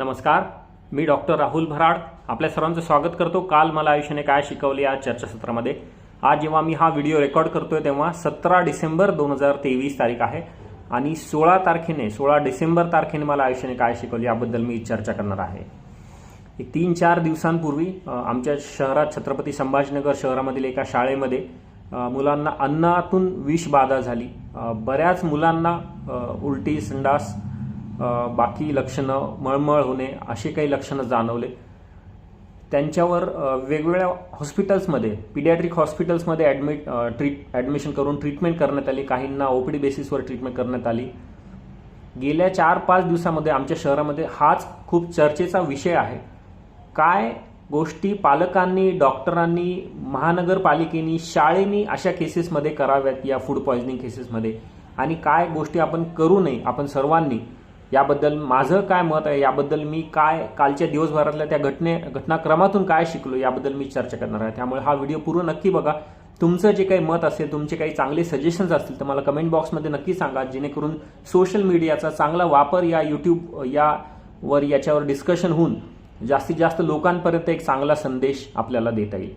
नमस्कार मी डॉक्टर राहुल भराड. आपल्या सर्वांचं स्वागत करतो. काल मला आयुष्याने काय शिकवले या चर्चासत्रामध्ये. आज जेव्हा मी हा व्हिडिओ रेकॉर्ड करतोय तेव्हा सतरा डिसेंबर दोन हजार तेवीस तारीख आहे. आणि सोळा तारखेने सोळा डिसेंबर तारखेने मला आयुष्याने काय शिकवले याबद्दल मी चर्चा करणार आहे. एक तीन चार दिवसांपूर्वी आमच्या शहरात छत्रपती संभाजीनगर शहरामधील एका शाळेमध्ये मुलांना अन्नातून विष बाधा झाली. बऱ्याच मुलांना उलटी संडास बाकी लक्षणं मळमळ होणे असे काही लक्षणं जाणवले. त्यांच्यावर वेगवेगळ्या हॉस्पिटल्समध्ये पिडियाट्रिक हॉस्पिटल्समध्ये ॲडमिट ट्रीट ॲडमिशन करून ट्रीटमेंट करण्यात आली. काहींना ओपीडी बेसिसवर ट्रीटमेंट करण्यात आली. गेल्या चार पाच दिवसामध्ये आमच्या शहरामध्ये हाच खूप चर्चेचा विषय आहे. काय गोष्टी पालकांनी डॉक्टरांनी महानगरपालिकेनी शाळेनी अशा केसेसमध्ये कराव्यात या फूड पॉयझनिंग केसेसमध्ये आणि काय गोष्टी आपण करू नये आपण सर्वांनी याबद्दल माझं काय मत आहे याबद्दल मी काय कालच्या दिवसभरातल्या त्या घटने घटनाक्रमातून काय शिकलो याबद्दल मी चर्चा करणार आहे. त्यामुळे हा व्हिडिओ पूर्ण नक्की बघा. तुमचं जे काही मत असेल तुमचे काही चांगले सजेशन्स असतील तर मला कमेंट बॉक्समध्ये नक्की सांगा जेणेकरून सोशल मीडियाचा चांगला वापर या यूट्यूब यावर याच्यावर डिस्कशन होऊन जास्तीत जास्त लोकांपर्यंत एक चांगला संदेश आपल्याला देता येईल.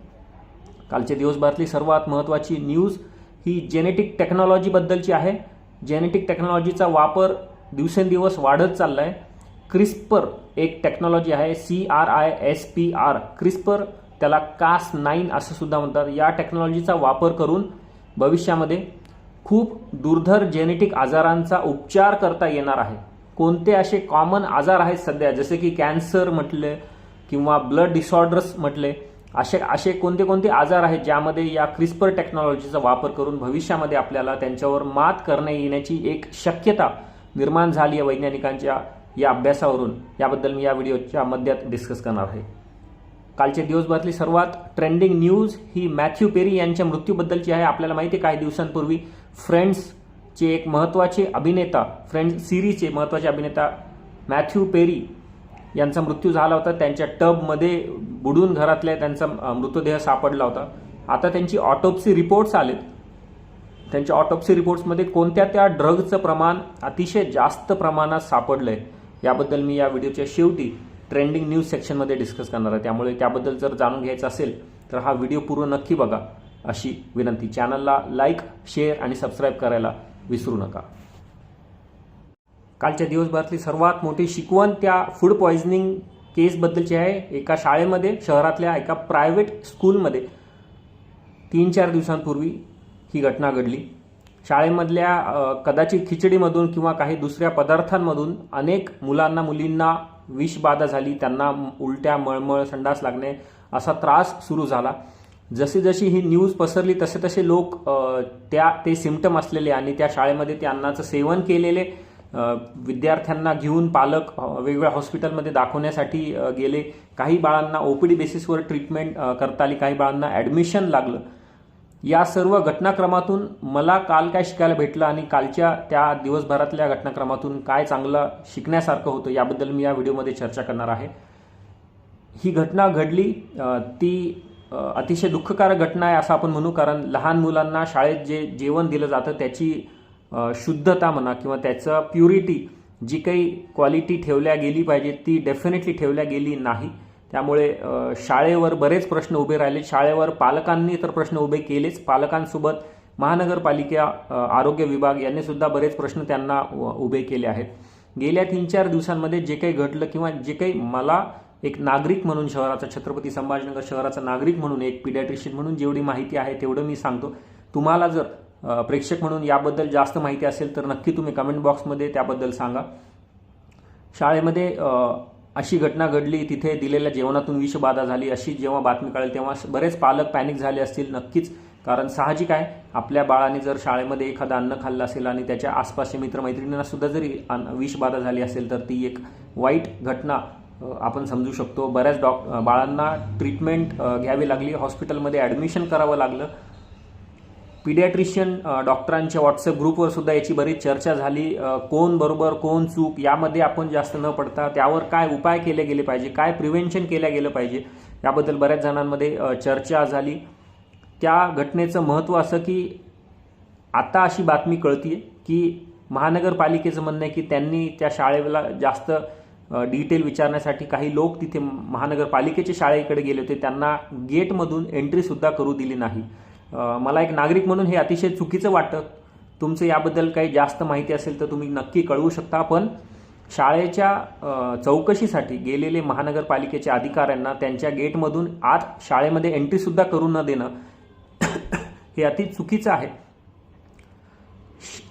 कालच्या दिवसभरातली सर्वात महत्त्वाची न्यूज ही जेनेटिक टेक्नॉलॉजीबद्दलची आहे. जेनेटिक टेक्नॉलॉजीचा वापर दिवसेंदिवस वाढत चालला आहे क्रिस्पर एक टेक्नॉलॉजी आहे. C R I S P R CRISPR त्याला कास नाईन असं सुद्धा म्हणतात. या टेक्नॉलॉजीचा वापर करून भविष्यामध्ये खूप दुर्धर जेनेटिक आजारांचा उपचार करता येणार आहे. कोणते असे कॉमन आजार आहेत सध्या? जसे की कॅन्सर म्हटले किंवा ब्लड डिसऑर्डर्स म्हटले. असे असे कोणते कोणते आजार आहेत ज्यामध्ये या क्रिस्पर टेक्नॉलॉजीचा वापर करून भविष्यामध्ये आपल्याला त्यांच्यावर मात करणे येण्याची एक शक्यता निर्माण झाली आहे वैज्ञानिकांच्या या अभ्यासावरून. याबद्दल मी या व्हिडिओच्या मध्यात डिस्कस करणार आहे. कालच्या दिवसभरातली सर्वात ट्रेंडिंग न्यूज ही मॅथ्यू पेरी यांच्या मृत्यूबद्दलची आहे. आपल्याला माहिती आहे काही दिवसांपूर्वी फ्रेंड्सचे एक महत्त्वाचे अभिनेता फ्रेंड्स सिरीजचे महत्त्वाचे अभिनेता मॅथ्यू पेरी यांचा मृत्यू झाला होता. त्यांच्या टबमध्ये बुडून घरातल्या त्यांचा मृतदेह सापडला होता. आता त्यांची ऑटोप्सी रिपोर्ट्स आलेत. त्यांच्या ऑटोप्सी रिपोर्ट्समध्ये कोणत्या त्या ड्रगचं प्रमाण अतिशय जास्त प्रमाणात सापडलंय याबद्दल मी या व्हिडिओच्या शेवटी ट्रेंडिंग न्यूज सेक्शनमध्ये डिस्कस करणार आहे. त्यामुळे त्याबद्दल जर जाणून घ्यायचं असेल तर हा व्हिडिओ पूर्ण नक्की बघा. अशी विनंती. चॅनलला लाईक शेअर आणि सबस्क्राईब करायला विसरू नका. कालच्या दिवसभरातली सर्वात मोठी शिकवण त्या फूड पॉइझनिंग केसबद्दलची आहे. एका शाळेमध्ये शहरातल्या एका प्रायव्हेट स्कूलमध्ये तीन चार दिवसांपूर्वी ही घटना घडली. शाळेमधल्या कदाचित खिचडीमधून किंवा काही दुसऱ्या पदार्थांमधून अनेक मुलांना मुलींना विषबाधा झाली. त्यांना उलट्या मळमळ संडास लागणे असा त्रास सुरू झाला. जशी जशी ही न्यूज पसरली तसे तसे लोक त्या ते सिमटम असलेले आणि त्या शाळेमध्ये ते अन्नाचं सेवन केलेले विद्यार्थ्यांना घेऊन पालक वेगवेगळ्या हॉस्पिटलमध्ये दाखवण्यासाठी गेले. काही बाळांना ओपीडी बेसिसवर ट्रीटमेंट करता आली काही बाळांना ॲडमिशन लागलं. या सर्व घटनाक्रमातून मला काल काय शिकायला भेटलं आणि कालच्या त्या दिवसभरातल्या घटनाक्रमातून काय चांगलं शिकण्यासारखं होतं याबद्दल मी या व्हिडिओमध्ये चर्चा करणार आहे. ही घटना घडली ती अतिशय दुःखकारक घटना आहे असं आपण म्हणू कारण लहान मुलांना शाळेत जे जेवण दिलं जातं त्याची शुद्धता म्हणा किंवा त्याचं प्युरिटी जी काही क्वालिटी ठेवल्या गेली पाहिजे ती डेफिनेटली ठेवल्या गेली नाही. त्यामुळे शाळेवर बरेच प्रश्न उभे राहिले. शाळेवर पालकांनी तर प्रश्न उभे केलेच. पालकांसोबत महानगरपालिका आरोग्य विभाग यांनी सुद्धा बरेच प्रश्न त्यांना उभे केले आहेत. गेल्या तीन चार दिवसांमध्ये जे काही घडलं किंवा जे काही मला एक नागरिक म्हणून शहराचा छत्रपती संभाजीनगर शहराचा नागरिक म्हणून एक पिडॅट्रिशियन म्हणून जेवढी माहिती आहे तेवढं मी सांगतो. तुम्हाला जर प्रेक्षक म्हणून याबद्दल जास्त माहिती असेल तर नक्की तुम्ही कमेंट बॉक्समध्ये त्याबद्दल सांगा. शाळेमध्ये अशी घटना घडली तिथे दिलेल्या जेवणातून विषबाधा झाली. अशी जेव्हा बातमी कळेल तेव्हा बरेच पालक पॅनिक झाले असतील नक्कीच. कारण साहजिक आहे आपल्या बाळाने जर शाळेमध्ये एखादं अन्न खाल्लं असेल आणि त्याच्या आसपासच्या मित्रमैत्रिणींना सुद्धा जरी विषबाधा झाली असेल तर ती एक वाईट घटना आपण समजू शकतो. बऱ्याच डॉक बाळांना ट्रीटमेंट घ्यावी लागली. हॉस्पिटलमध्ये ॲडमिशन करावं लागलं. पिडियाट्रिशियन डॉक्टरांच्या व्हॉट्सअप ग्रुपवर सुद्धा याची बरीच चर्चा झाली. कोण बरोबर कोण चूक यामध्ये आपण जास्त न पडता त्यावर काय उपाय केले गेले पाहिजे काय प्रिव्हेन्शन केल्या गेलं पाहिजे याबद्दल बऱ्याच जणांमध्ये चर्चा झाली. त्या घटनेचं महत्त्व असं की आता अशी बातमी कळतीये की महानगरपालिकेचं म्हणणं आहे की त्यांनी त्या शाळेला जास्त डिटेल विचारण्यासाठी काही लोक तिथे महानगरपालिकेच्या शाळेकडे गेले होते. त्यांना गेटमधून एंट्रीसुद्धा करू दिली नाही. मला एक नागरिक म्हणून हे अतिशय चुकीचं वाटतं. तुमचं याबद्दल काही जास्त माहिती असेल तर तुम्ही नक्की कळवू शकता. पण शाळेच्या चौकशीसाठी गेलेले महानगरपालिकेच्या अधिकाऱ्यांना त्यांच्या गेटमधून आत शाळेमध्ये एंट्रीसुद्धा करू न देणं हे अति चुकीचं आहे.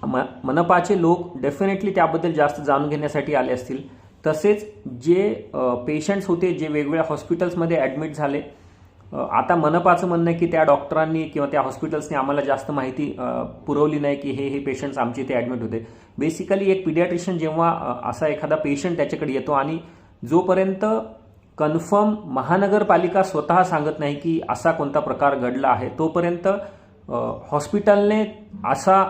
म- मनपाचे लोक डेफिनेटली त्याबद्दल जास्त जाणून घेण्यासाठी आले असतील. तसेच जे पेशंट्स होते जे वेगवेगळ्या हॉस्पिटल्समध्ये ॲडमिट झाले आता मनपाचं म्हणणं आहे की त्या डॉक्टरांनी किंवा त्या हॉस्पिटल्सनी आम्हाला जास्त माहिती पुरवली नाही की हे हे पेशंट्स आमचे इथे ॲडमिट होते. बेसिकली एक पिडियाट्रिशियन जेव्हा असा एखादा पेशंट त्याच्याकडे येतो आणि जोपर्यंत कन्फर्म महानगरपालिका स्वतः सांगत नाही की असा कोणता प्रकार घडला आहे तोपर्यंत हॉस्पिटलने असा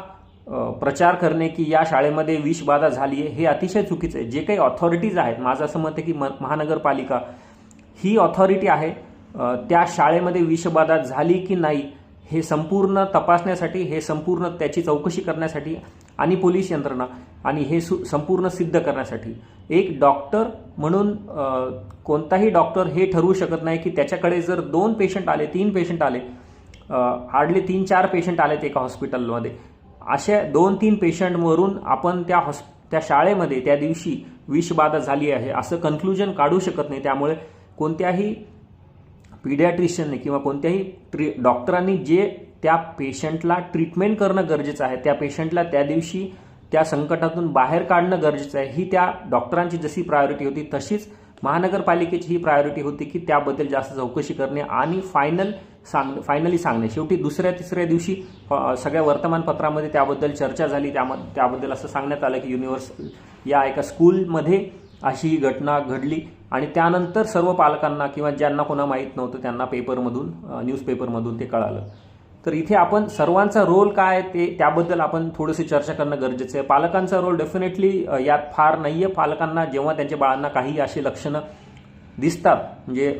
प्रचार करणे की या शाळेमध्ये विषबाधा झाली आहे हे अतिशय चुकीचं आहे. जे काही ऑथॉरिटीज आहेत माझं असं मत आहे की म- महानगरपालिका ही ऑथॉरिटी आहे. त्या शाळेमध्ये विषबाधा झाली की नाही हे संपूर्ण तपासण्यासाठी हे संपूर्ण त्याची चौकशी करण्यासाठी आणि पोलीस यंत्रणा आणि हे सु संपूर्ण सिद्ध करण्यासाठी. एक डॉक्टर म्हणून कोणताही डॉक्टर हे ठरवू शकत नाही की त्याच्याकडे जर दोन पेशंट आले तीन पेशंट आले हार्डली तीन चार पेशंट आलेत एका हॉस्पिटलमध्ये. अशा दोन तीन पेशंटवरून आपण त्या हॉस् त्या शाळेमध्ये त्या दिवशी विषबाधा झाली आहे असं कन्क्लुजन काढू शकत नाही. त्यामुळे कोणत्याही पिडियाट्रिशियनने किंवा कोणत्याही ट्री डॉक्टरांनी जे त्या पेशंटला ट्रीटमेंट करणं गरजेचं आहे त्या पेशंटला त्या दिवशी त्या संकटातून बाहेर काढणं गरजेचं आहे ही त्या डॉक्टरांची जशी प्रायोरिटी होती तशीच महानगरपालिकेची ही प्रायोरिटी होती की त्याबद्दल जास्त चौकशी करणे आणि फायनल सांग फायनली सांगणे. शेवटी दुसऱ्या तिसऱ्या दिवशी सगळ्या वर्तमानपत्रामध्ये त्याबद्दल चर्चा झाली त्याम त्याबद्दल असं सांगण्यात आलं की युनिव्हर्स या एका स्कूलमध्ये अशी ही घटना घडली. आणि त्यानंतर सर्व पालकांना किंवा ज्यांना कोणा माहीत नव्हतं त्यांना पेपरमधून न्यूजपेपरमधून ते कळालं. तर इथे आपण सर्वांचा रोल काय आहे ते त्याबद्दल आपण थोडीशी चर्चा करणं गरजेचं आहे. पालकांचा रोल डेफिनेटली यात फार नाही आहे पालकांना जेव्हा त्यांच्या बाळांना काही अशी लक्षणं दिसतात म्हणजे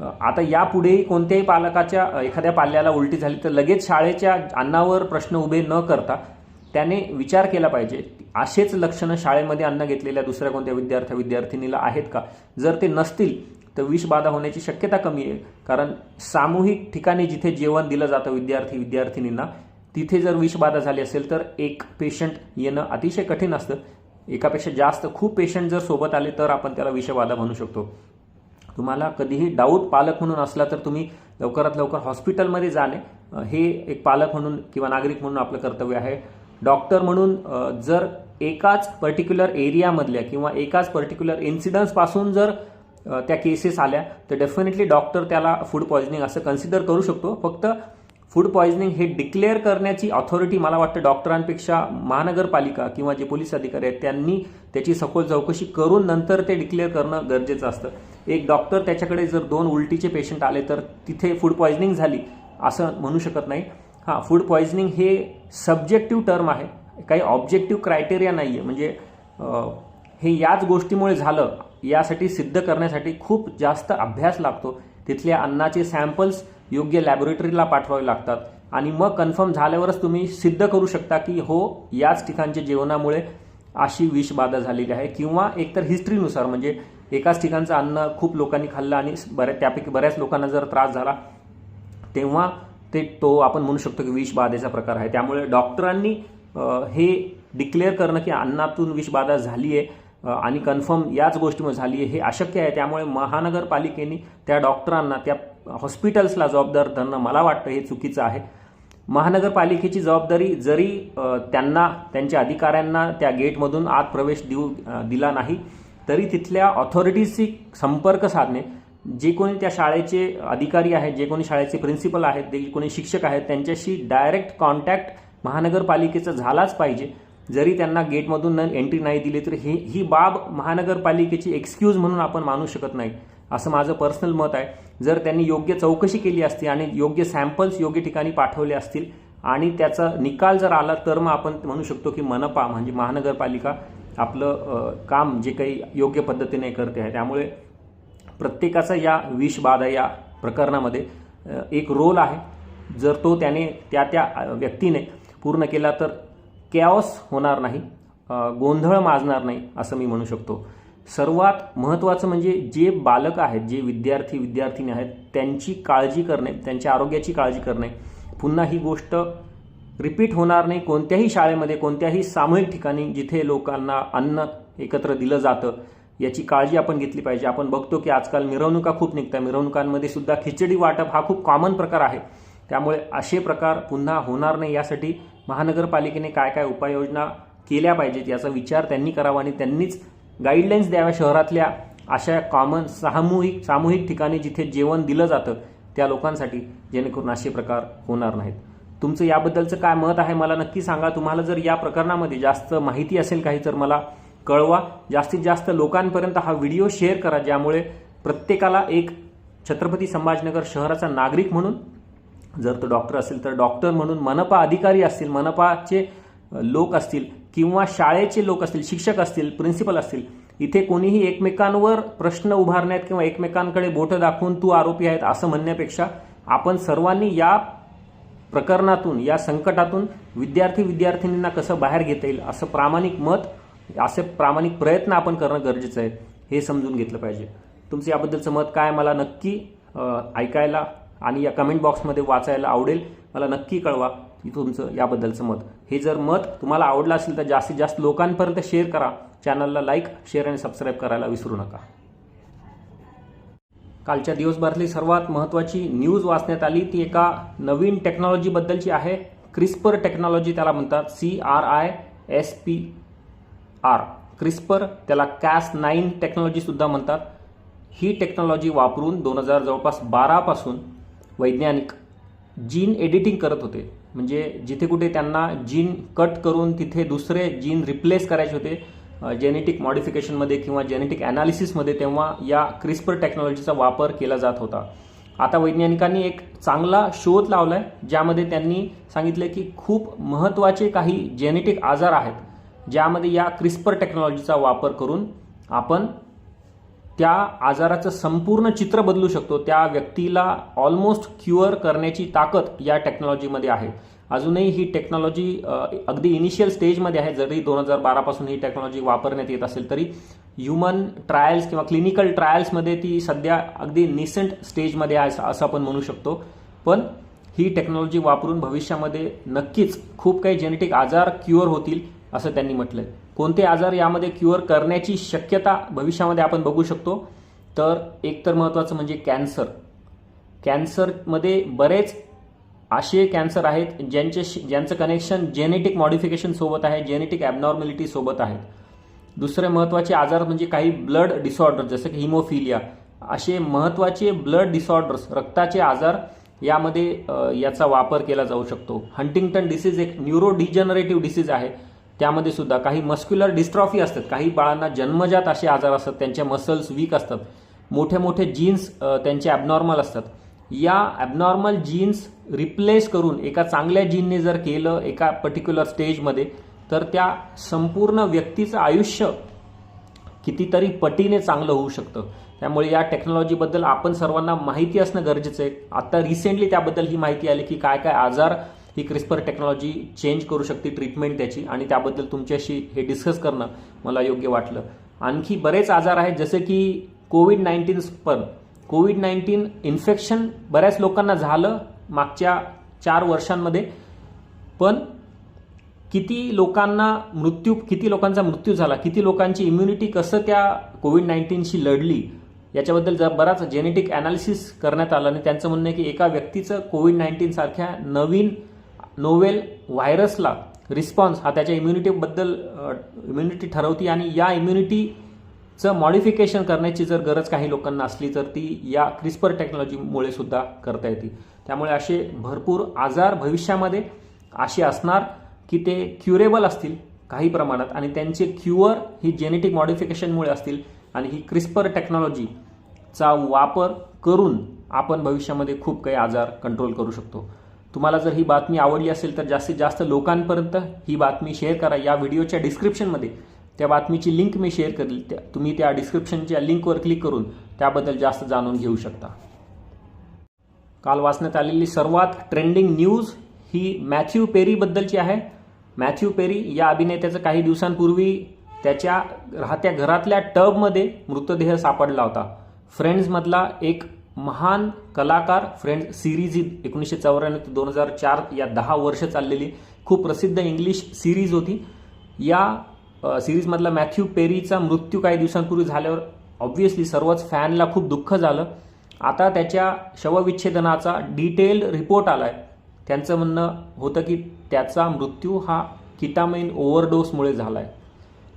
आता यापुढेही कोणत्याही पालकाच्या एखाद्या पाल्याला उलटी झाली तर लगेच शाळेच्या अन्नावर प्रश्न उभे न करता त्याने विचार केला पाहिजे असेच लक्षणं शाळेमध्ये अन्न घेतलेल्या दुसऱ्या कोणत्या विद्यार्थी विद्यार्थिनीला आहेत का? जर ते नसतील तर विषबाधा होण्याची शक्यता कमी आहे. कारण सामूहिक ठिकाणी जिथे जेवण दिलं जातं विद्यार्थी विद्यार्थिनींना तिथे जर विषबाधा झाली असेल तर एक पेशंट येणं अतिशय कठीण असतं. एकापेक्षा जास्त खूप पेशंट जर सोबत आले तर आपण त्याला विषबाधा म्हणू शकतो. तुम्हाला कधीही डाऊट पालक म्हणून असला तर तुम्ही लवकरात लवकर हॉस्पिटलमध्ये जाणे हे एक पालक म्हणून किंवा नागरिक म्हणून आपलं कर्तव्य आहे. डॉक्टर म्हणून जर एकाच पर्टिक्युलर एरियामधल्या किंवा एकाच पर्टिक्युलर इन्सिडन्सपासून जर त्या केसेस आल्या तर डेफिनेटली डॉक्टर त्याला फूड पॉइझनिंग असं कन्सिडर करू शकतो. फक्त फूड पॉइझनिंग हे डिक्लेअर करण्याची ऑथॉरिटी मला वाटतं डॉक्टरांपेक्षा महानगरपालिका किंवा जे पोलीस अधिकारी आहेत त्यांनी त्याची सखोल चौकशी करून नंतर ते डिक्लेअर करणं गरजेचं असतं. एक डॉक्टर त्याच्याकडे जर दोन उलटीचे पेशंट आले तर तिथे फूड पॉइझनिंग झाली असं म्हणू शकत नाही. हां फूड पॉयझनिंग हे सब्जेक्टिव्ह टर्म आहे. काही ऑब्जेक्टिव्ह क्रायटेरिया नाही आहे म्हणजे हे याच गोष्टीमुळे झालं यासाठी सिद्ध करण्यासाठी खूप जास्त अभ्यास लागतो. तिथल्या अन्नाचे सॅम्पल्स योग्य लॅबोरेटरीला पाठवावे लागतात. आणि मग कन्फर्म झाल्यावरच तुम्ही सिद्ध करू शकता की हो याच ठिकाणच्या जेवणामुळे अशी विषबाधा झालेली आहे. किंवा एकतर हिस्ट्रीनुसार म्हणजे एकाच ठिकाणचं अन्न खूप लोकांनी खाल्लं आणि बऱ्या त्यापैकी बऱ्याच लोकांना जर त्रास झाला तेव्हा ते तो आपण म्हणू शकतो की विषबाधेचा प्रकार आहे. त्यामुळे डॉक्टरांनी हे डिक्लेअर करणं की अन्नातून विषबाधा झाली आहे आणि कन्फर्म याच गोष्टीमुळे झाली आहे हे अशक्य आहे. त्यामुळे महानगरपालिकेने त्या डॉक्टरांना त्या हॉस्पिटल्सला जबाबदार धरणं मला वाटतं हे चुकीचं आहे. महानगरपालिकेची जबाबदारी जरी त्यांना त्यांच्या अधिकाऱ्यांना त्या गेटमधून आत प्रवेश देऊ दिला नाही तरी तिथल्या ऑथॉरिटीजशी संपर्क साधणे जे कोणी त्या शाळेचे अधिकारी आहेत जे कोणी शाळेचे प्रिन्सिपल आहेत जे कोणी शिक्षक आहेत त्यांच्याशी डायरेक्ट कॉन्टॅक्ट महानगरपालिकेचा झालाच पाहिजे. जरी त्यांना गेटमधून एंट्री नाही दिली तर ही ही बाब महानगरपालिकेची एक्सक्यूज म्हणून आपण मानू शकत नाही असं माझं पर्सनल मत आहे. जर त्यांनी योग्य चौकशी केली असती आणि योग्य सॅम्पल्स योग्य ठिकाणी पाठवले असतील आणि त्याचा निकाल जर आला तर मग आपण म्हणू शकतो की मनपा म्हणजे महानगरपालिका आपलं काम जे काही योग्य पद्धतीने करते आहे. त्यामुळे प्रत्येकाचा या विषबाधा या प्रकरणामध्ये एक रोल आहे. जर तो त्याने त्या त्या व्यक्तीने पूर्ण केला तर कॅओस होणार नाही गोंधळ माजणार नाही असं मी म्हणू शकतो. सर्वात महत्त्वाचं म्हणजे जे बालक आहेत जे विद्यार्थी विद्यार्थिनी आहेत त्यांची काळजी करणे त्यांच्या आरोग्याची काळजी करणे. पुन्हा ही गोष्ट रिपीट होणार नाही कोणत्याही शाळेमध्ये कोणत्याही सामूहिक ठिकाणी जिथे लोकांना अन्न एकत्र दिलं जातं. याची काळजी आपण घेतली पाहिजे. आपण बघतो की आजकाल मिरवणुका खूप निघतात. मिरवणुकांमध्ये सुद्धा खिचडी वाटप हा खूप कॉमन प्रकार आहे. त्यामुळे असे प्रकार पुन्हा होणार नाही. यासाठी महानगरपालिकेने काय काय उपाययोजना केल्या पाहिजेत याचा विचार त्यांनी करावा आणि त्यांनीच गाईडलाईन्स द्याव्या शहरातल्या अशा कॉमन सामूहिक सामूहिक ठिकाणी जिथे जेवण दिलं जातं त्या लोकांसाठी जेणेकरून असे प्रकार होणार नाहीत. तुमचं याबद्दलचं काय मत आहे? मला नक्की सांगा. तुम्हाला जर या प्रकरणामध्ये जास्त माहिती असेल काही तर मला कळवा. जास्तीत जास्त लोकांपर्यंत हा व्हिडिओ शेअर करा ज्यामुळे प्रत्येकाला एक छत्रपती संभाजीनगर शहराचा नागरिक म्हणून जर तो डॉक्टर असेल तर डॉक्टर म्हणून मनपा अधिकारी असतील मनपाचे लोक असतील किंवा शाळेचे लोक असतील शिक्षक असतील प्रिन्सिपल असतील इथे कोणीही एकमेकांवर प्रश्न उभारण्यात किंवा एकमेकांकडे बोटं दाखवून तू आरोपी आहेत असं म्हणण्यापेक्षा आपण सर्वांनी या प्रकरणातून या संकटातून विद्यार्थी विद्यार्थिनींना कसं बाहेर घेता येईल असं प्रामाणिक मत असे प्रामाणिक प्रयत्न आपण करणं गरजेचं आहे हे समजून घेतलं पाहिजे. तुमचं याबद्दलचं मत काय मला नक्की ऐकायला आणि या कमेंट बॉक्समध्ये वाचायला आवडेल मला नक्की कळवा तुमचं याबद्दलचं मत. हे जर मत तुम्हाला आवडलं असेल तर जास्तीत जास्त लोकांपर्यंत शेअर करा. चॅनलला लाईक शेअर आणि सबस्क्राईब करायला विसरू नका. कालच्या दिवसभरातली सर्वात महत्त्वाची न्यूज वाचण्यात आली ती एका नवीन टेक्नॉलॉजीबद्दलची आहे. क्रिस्पर टेक्नॉलॉजी त्याला म्हणतात C R I S P R. CRISPR त्याला कॅस नाईन टेक्नॉलॉजीसुद्धा म्हणतात. ही टेक्नॉलॉजी वापरून दोन हजार जवळपास बारापासून वैज्ञानिक जीन एडिटिंग करत होते. म्हणजे जिथे कुठे त्यांना जीन कट करून तिथे दुसरे जीन रिप्लेस करायचे होते. जेनेटिक मॉडिफिकेशनमध्ये किंवा जेनेटिक ॲनालिसिसमध्ये तेव्हा या क्रिस्पर टेक्नॉलॉजीचा वापर केला जात होता. आता वैज्ञानिकांनी एक चांगला शोध लावला आहे ज्यामध्ये त्यांनी सांगितलं की खूप महत्त्वाचे काही जेनेटिक आजार आहेत. ज्यामध्ये या क्रिस्पर टेक्नॉलॉजीचा वापर करून आपण त्या आजाराचं संपूर्ण चित्र बदलू शकतो. त्या व्यक्तीला ऑलमोस्ट क्युअर करण्याची ताकद या टेक्नॉलॉजीमध्ये आहे. अजूनही ही टेक्नॉलॉजी अगदी इनिशियल स्टेजमध्ये आहे. जरी दोन हजार बारापासून ही टेक्नॉलॉजी वापरण्यात येत असेल तरी ह्युमन ट्रायल्स किंवा क्लिनिकल ट्रायल्समध्ये ती सध्या अगदी निसेंट स्टेजमध्ये आहे असं आपण म्हणू शकतो. पण ही टेक्नॉलॉजी वापरून भविष्यामध्ये नक्कीच खूप काही जेनेटिक आजार क्युअर होतील. असं त्यांनी म्हटलंय. कोणते आजार यामध्ये क्युअर करण्याची शक्यता भविष्यामध्ये आपण बघू शकतो? तर एक तर महत्त्वाचं म्हणजे कॅन्सर. कॅन्सरमध्ये बरेच असे कॅन्सर आहेत ज्यांचे ज्यांचं कनेक्शन जेनेटिक मॉडिफिकेशन सोबत आहे जेनेटिक ॲबनॉर्मॅलिटी सोबत आहेत. दुसरे महत्त्वाचे आजार म्हणजे काही ब्लड डिसऑर्डर जसं की हिमोफिलिया असे महत्त्वाचे ब्लड डिसऑर्डर्स रक्ताचे आजार यामध्ये याचा वापर केला जाऊ शकतो. हंटिंग्टन डिसीज एक न्यूरो डिजनरेटिव्ह डिसीज आहे. त्यामध्ये सुद्धा काही मस्क्युलर डिस्ट्रॉफी असतात. काही बाळांना जन्मजात असे आजार असतात. त्यांचे मसल्स वीक असतात. मोठे मोठे जीन्स त्यांचे ॲबनॉर्मल असतात. या ॲबनॉर्मल जीन्स रिप्लेस करून एका चांगल्या जीनने जर केलं एका पर्टिक्युलर स्टेजमध्ये तर त्या संपूर्ण व्यक्तीचं आयुष्य कितीतरी पटीने चांगलं होऊ शकतं. त्यामुळे या टेक्नॉलॉजीबद्दल आपण सर्वांना माहिती असणं गरजेचं आहे. आता रिसेंटली त्याबद्दल ही माहिती आली की काय काय आजार ही क्रिस्पर टेक्नॉलॉजी चेंज करू शकते ट्रीटमेंट त्याची आणि त्याबद्दल तुमच्याशी हे डिस्कस करणं मला योग्य वाटलं. आणखी बरेच आजार आहेत जसे की कोविड नाईन्टीन पण. कोविड नाईन्टीन इन्फेक्शन बऱ्याच लोकांना झालं मागच्या चार वर्षांमध्ये पण किती लोकांना मृत्यू किती लोकांचा मृत्यू झाला किती लोकांची इम्युनिटी कसं त्या कोविड नाईन्टीनशी लढली याच्याबद्दल जर बराच जेनेटिक अनालिसिस करण्यात आलं आणि त्यांचं म्हणणं आहे की एका व्यक्तीचं कोविड नाईन्टीन सारख्या नवीन नोवेल व्हायरसला रिस्पॉन्स हा त्याच्या इम्युनिटीबद्दल इम्युनिटी ठरवती आणि या इम्युनिटीचं मॉडिफिकेशन करण्याची जर गरज काही लोकांना असली तर ती या क्रिस्पर टेक्नॉलॉजीमुळे सुद्धा करता येते. त्यामुळे असे भरपूर आजार भविष्यामध्ये असे असणार की ते क्युरेबल असतील काही प्रमाणात आणि त्यांचे क्युअर ही जेनेटिक मॉडिफिकेशनमुळे असतील आणि ही क्रिस्पर टेक्नॉलॉजीचा वापर करून आपण भविष्यामध्ये खूप काही आजार कंट्रोल करू शकतो. तुम्हाला जर ही बातमी आवडली असेल तर जास्तीत जास्त लोकांपर्यंत ही बातमी शेअर करा. या व्हिडिओच्या डिस्क्रिप्शनमध्ये त्या बातमीची लिंक मी शेअर करेल. त्या तुम्ही त्या डिस्क्रिप्शनच्या लिंकवर क्लिक करून त्याबद्दल जास्त जाणून घेऊ शकता. काल वाचण्यात आलेली सर्वात ट्रेंडिंग न्यूज ही मॅथ्यू पेरीबद्दलची आहे. मॅथ्यू पेरी या अभिनेत्याचं काही दिवसांपूर्वी त्याच्या राहत्या घरातल्या टबमध्ये मृतदेह सापडला होता. फ्रेंड्समधला एक महान कलाकार फ्रेंड्स सिरीज एकोणीसशे चौऱ्याण्णव ते दोन हजार चार या दहा वर्ष चाललेली खूप प्रसिद्ध इंग्लिश सिरीज होती. या सिरीजमधला मॅथ्यू पेरीचा मृत्यू काही दिवसांपूर्वी झाल्यावर ऑब्व्हियसली सर्वच फॅनला खूप दुःख झालं. आता त्याच्या शवविच्छेदनाचा डिटेल्ड रिपोर्ट आला आहे त्यांचं म्हणणं होतं की त्याचा मृत्यू हा किटामाइन ओव्हरडोसमुळे झाला आहे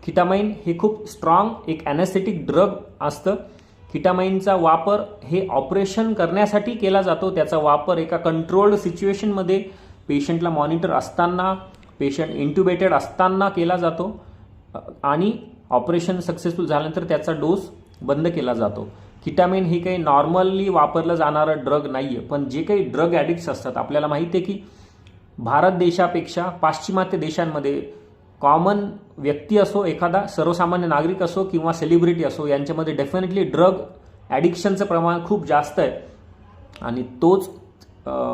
किटामाइन हे खूप स्ट्रॉंग एक अॅनेस्थेटिक ड्रग असतं. किटामाइनचा वापर हे ऑपरेशन करण्यासाठी केला जातो. त्याचा वापर एका कंट्रोल्ड सिच्युएशनमध्ये पेशंटला मॉनिटर असताना पेशंट इंट्युबेटेड असताना केला जातो. आणि ऑपरेशन सक्सेसफुल झाल्यानंतर त्याचा डोस बंद केला जातो. किटामिन हे काही नॉर्मली वापरलं जाणारं ड्रग नाही आहे पण जे काही ड्रग ॲडिक्ट्स असतात आपल्याला माहिती आहे की भारत देशापेक्षा पाश्चिमात्य देशांमध्ये कॉमन व्यक्ती असो एखादा सर्वसामान्य नागरिक असो किंवा सेलिब्रिटी असो यांच्यामध्ये डेफिनेटली ड्रग ॲडिक्शनचं प्रमाण खूप जास्त आहे. आणि तोच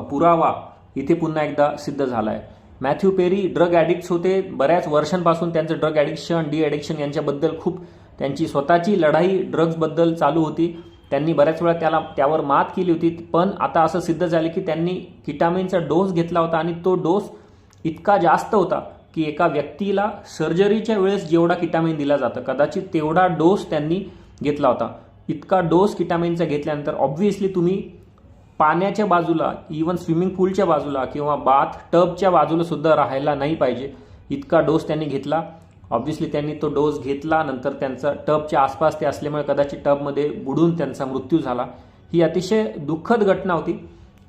पुरावा इथे पुन्हा एकदा सिद्ध झाला आहे मॅथ्यू पेरी ड्रग ॲडिक्ट्स होते. बऱ्याच वर्षांपासून त्यांचं ड्रग ॲडिक्शन डी ॲडिक्शन यांच्याबद्दल खूप त्यांची स्वतःची लढाई ड्रग्जबद्दल चालू होती. त्यांनी बऱ्याच वेळा त्याला त्यावर मात केली होती. पण आता असं सिद्ध झालं की त्यांनी किटामिनचा डोस घेतला होता आणि तो डोस इतका जास्त होता. की एका व्यक्तीला सर्जरीच्या वेळेस जेवढा किटामिन दिला जातं कदाचित तेवढा डोस त्यांनी घेतला होता. इतका डोस किटामिनचा घेतल्यानंतर ऑब्व्हियसली तुम्ही पाण्याच्या बाजूला इवन स्विमिंग पूलच्या बाजूला किंवा बाथ टबच्या बाजूला सुद्धा राहायला नाही पाहिजे. इतका डोस त्यांनी घेतला. ऑब्व्हियसली त्यांनी तो डोस घेतला नंतर त्यांचा टबच्या आसपास ते असल्यामुळे कदाचित टबमध्ये बुडून त्यांचा मृत्यू झाला. ही अतिशय दुःखद घटना होती.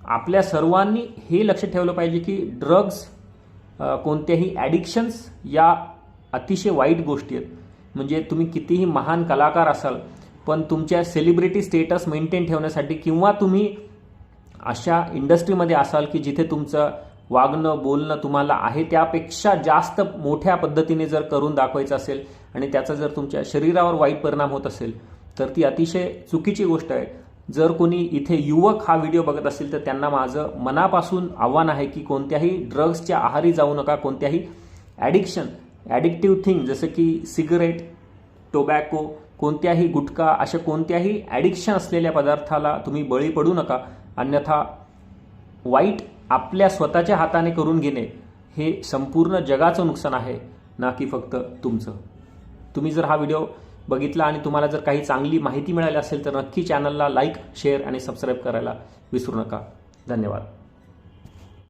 आपल्या सर्वांनी हे लक्ष ठेवलं पाहिजे की ड्रग्ज कोणत्याही ॲडिक्शन्स या अतिशय वाईट गोष्टी आहेत. म्हणजे तुम्ही कितीही महान कलाकार असाल पण तुमच्या सेलिब्रिटी स्टेटस मेंटेन ठेवण्यासाठी किंवा तुम्ही अशा इंडस्ट्रीमध्ये असाल की जिथे तुमचं वागणं बोलणं तुम्हाला आहे त्यापेक्षा जास्त मोठ्या पद्धतीने जर करून दाखवायचं असेल आणि त्याचा जर तुमच्या शरीरावर वाईट परिणाम होत असेल तर ती अतिशय चुकीची गोष्ट आहे. जर कोणी इथे युवक हा व्हिडिओ बघत असेल तर त्यांना माझं मनापासून आव्हान आहे की कोणत्याही ड्रग्सच्या आहारी जाऊ नका कोणत्याही ॲडिक्शन ॲडिक्टिव्ह थिंग जसं की सिगरेट टोबॅको कोणत्याही गुटखा अशा कोणत्याही ॲडिक्शन असलेल्या पदार्थाला तुम्ही बळी पडू नका. अन्यथा वाईट आपल्या स्वतःच्या हाताने करून घेणे हे संपूर्ण जगाचं नुकसान आहे ना की फक्त तुमचं. तुम्ही जर हा व्हिडिओ बघितला आणि तुम्हाला जर काही चांगली माहिती मिळाली असेल तर नक्की चॅनलला लाईक शेअर आणि सबस्क्राईब करायला विसरू नका. धन्यवाद.